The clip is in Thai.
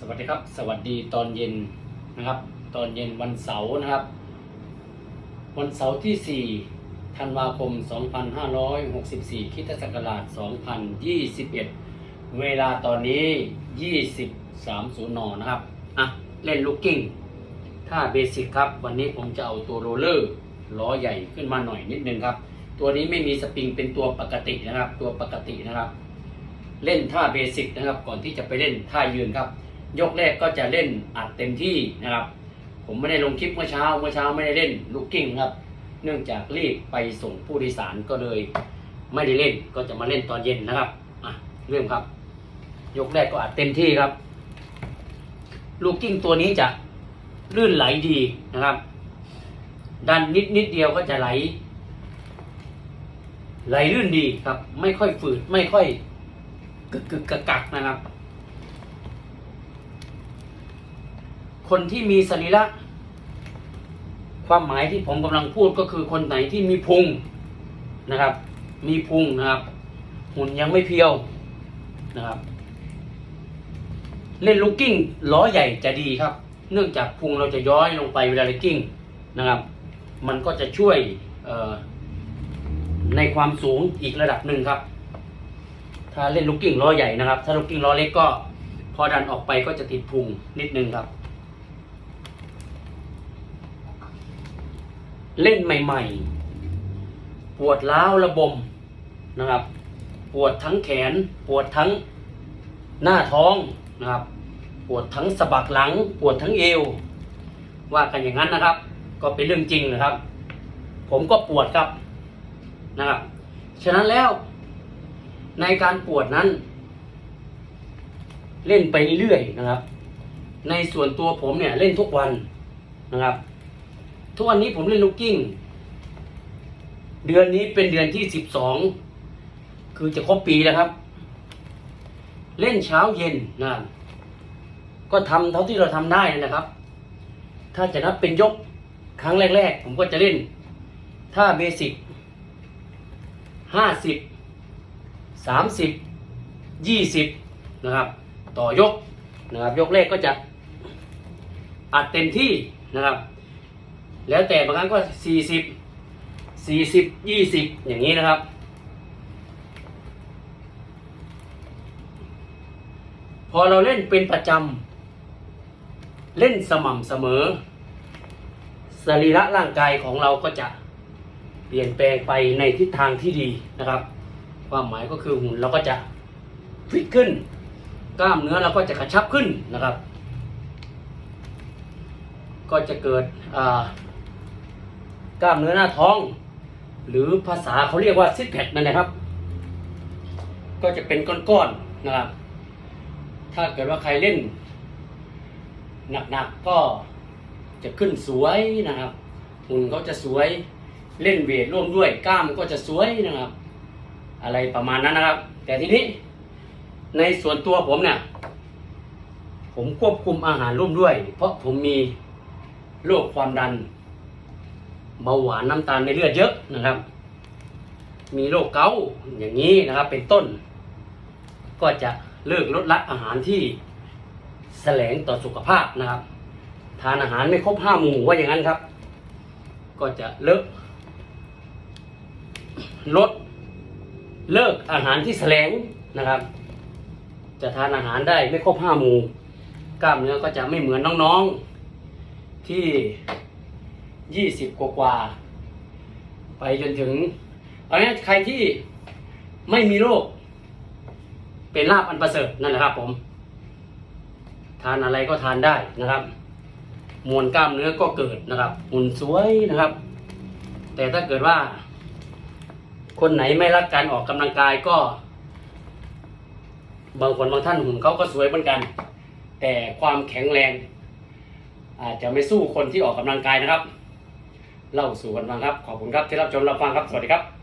สวัสดีครับ สวัสดีตอนเย็นนะครับ ตอนเย็นวันเสาร์นะครับ วันเสาร์ที่ 4 ธันวาคม 2564คริสตศักราช 2021 เวลาตอนนี้ 20.30นนะครับ อะ เล่นลูกกิ้ง ถ้าเบสิกครับ วันนี้ผมจะเอาตัวโรลเลอร์ล้อใหญ่ขึ้นมาหน่อยนิดนึงครับ ตัวนี้ไม่มีสปริงเป็นตัวปกตินะครับ ตัวปกตินะครับ เล่นท่าเบสิกนะครับ ก่อนที่จะไปเล่นท่ายืนครับ ยกแรกก็จะเล่นอัดเต็มที่นะครับ ผมไม่ได้ลงคลิปเมื่อเช้าเมื่อเช้าไม่ได้เล่นลูกกิ้งครับ เนื่องจากรีบไปส่งผู้โดยสารก็เลย ไม่ได้เล่นก็จะมาเล่นตอนเย็นนะครับอะเริ่มครับ ยกแรกก็อัดเต็มที่ครับ ลูกกิ้งตัวนี้จะลื่นไหลดีนะครับดันนิดนิดเดียวก็จะไหล ไหลลื่นดีครับ ไม่ค่อยฝืดไม่ค่อยกึกกึกกักกักนะครับ คนที่มีสรีระความหมายที่ผมกำลังพูดก็คือคนไหนที่มีพุงนะครับ มีพุงนะครับ หุ่นยังไม่เพียวนะครับ เล่นลูกกิ้งล้อใหญ่จะดีครับ เนื่องจากพุงเราจะย้อยลงไปเวลาเล่นกิ้งนะครับ มันก็จะช่วยในความสูงอีกระดับหนึ่งครับ ถ้าเล่นลูกกิ้งล้อใหญ่นะครับ ถ้าลูกกิ้งล้อเล็กก็ พอดันออกไปก็จะติดพุงนิดนึงครับ เล่นใหม่ๆ ปวดล้าวระบมนะครับ ปวดทั้งแขน ปวดทั้งหน้าท้องนะครับ ปวดทั้งสะบักหลัง ปวดทั้งเอว ว่ากันอย่างนั้นนะครับ ก็เป็นเรื่องจริงนะครับ ผมก็ปวดครับนะครับ ฉะนั้นแล้วในการปวดนั้น เล่นไปเรื่อยนะครับ ในส่วนตัวผมเนี่ยเล่นทุกวันนะครับ ทุกวันนี้ผมเล่นลูกกิ้ง เดือนนี้เป็นเดือนที่สิบสองคือจะครบปีแล้วครับ เล่นเช้าเย็นนะก็ทำเท่าที่เราทำได้นะครับ ถ้าจะนับเป็นยกครั้งแรก ๆ ผมก็จะเล่น ถ้าเบสิกห้าสิบสามสิบยี่สิบนะครับ ต่อยกนะครับ ยกแรกก็จะอัดเต็มที่นะครับ แล้วแต่บางครั้งก็สี่สิบสี่สิบยี่สิบอย่างนี้นะครับ พอเราเล่นเป็นประจำเล่นสม่ำเสมอ สรีระร่างกายของเราก็จะเปลี่ยนแปลงไปในทิศทางที่ดีนะครับ ความหมายก็คือหุ่นเราก็จะฟิตขึ้น กล้ามเนื้อเราก็จะกระชับขึ้นนะครับ ก็จะเกิดอ่า กล้ามเนื้อหน้าท้อง หรือภาษาเขาเรียกว่าซิกแพคนั่นแหละครับ ก็จะเป็นก้อนๆนะครับ ถ้าเกิดว่าใครเล่น หนักๆก็จะขึ้นสวยนะครับหุ่นเขาจะสวยเล่นเวทร่วมด้วยกล้ามก็จะสวยนะครับ อะไรประมาณนั้นนะครับ แต่ทีนี้ในส่วนตัวผมเนี่ยผมควบคุมอาหารร่วมด้วย เพราะผมมีโรคความดัน เบาหวานน้ำตาลในเลือดเยอะนะครับ มีโรคเกาต์อย่างนี้นะครับ เป็นต้น ก็จะเลิกลดละอาหารที่แสลงต่อสุขภาพนะครับ ทานอาหารไม่ครบห้าหมู่ว่าอย่างนั้นครับ ก็จะเลิกลดเลิกอาหารที่แสลงนะครับ จะทานอาหารได้ไม่ครบห้าหมู่กล้ามเนื้อก็จะไม่เหมือนน้องๆที่ ยี่สิบกว่าไปจนถึงเพราะฉะนั้ใครที่ไม่มีโรค เป็นลาบอันประเสริฐนั่นแหละครับผม ทานอะไรก็ทานได้นะครับ มวลกล้ามเนื้อก็เกิดนะครับหุ่นสวยนะครับ แต่ถ้าเกิดว่า คนไหนไม่รักการออกกำลังกายก็ บางคนบางท่านหุ่นเขาก็สวยเหมือนกัน แต่ความแข็งแรง อาจจะไม่สู้คนที่ออกกำลังกายนะครับ เล่าสู่กันฟังครับ ขอบคุณครับที่รับชมรับฟังครับ สวัสดีครับ